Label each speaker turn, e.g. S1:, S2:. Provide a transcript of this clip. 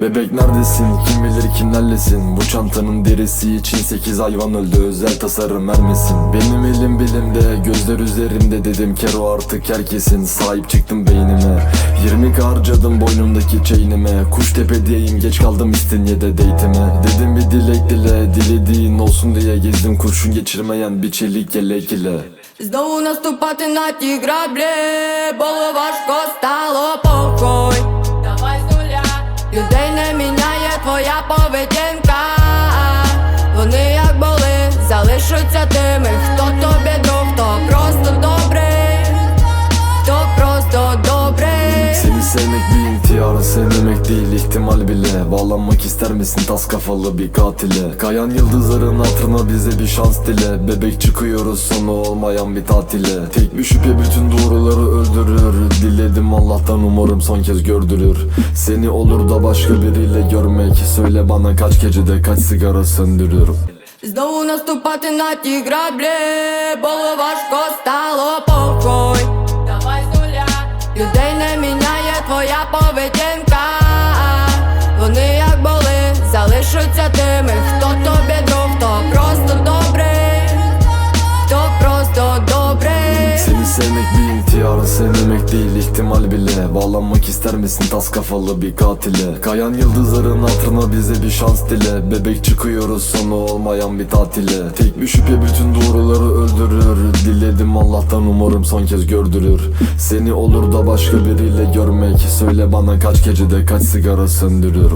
S1: Bebek neredesin? Kim bilir kim kimlerlesin? Bu çantanın derisi için sekiz hayvan öldü. Özel tasarım vermesin Benim elim bilimde, gözler üzerimde Dedim. Kero artık herkesin. Sahip çıktım beynime. 20 harcadım boynumdaki çeynime. Kuştepe diyeyim geç kaldım İstinye'de deytime Dedim bir dilek dile dilediğin olsun diye Gezdim. Kurşun geçirmeyen bir çelik yelek ile.
S2: Znovu nastupaty na tí grable твоя поведінка. Вони як були, залишаться тими, хто тобі друг, хто просто добрий,
S1: sevmek bir intihar Sevmemek değil ihtimal bile Bağlanmak ister misin tas kafalı bir katile Kayan yıldızların hatırına bize bir şans dile Bebek çıkıyoruz sonu olmayan bir tatile Tek bir şüphe bütün doğruları öldürür Diledim Allah'tan umarım son kez gördürür Seni olur da başka biriyle görmek Söyle bana kaç gecede kaç sigara söndürür
S2: Знову наступати на ті граблі, було важко, стало похуй. Давай з нуля. Людей не міняє Твоя поведінка. Вони як були, залишаться тими, хто тобі друг, хто просто
S1: sevmek bir intihar Sevmemek değil ihtimal bile. Bağlanmak ister misin tas kafalı bir katile? Kayan yıldızların hatırına bize bir şans dile. Bebek çıkıyoruz sonu olmayan bir tatile. Tek bir şüphe bütün doğruları öldürür. Diledim Allah'tan umarım son kez gördürür. Seni olur da başka biriyle görmek. Söyle bana kaç gecede kaç sigara söndürür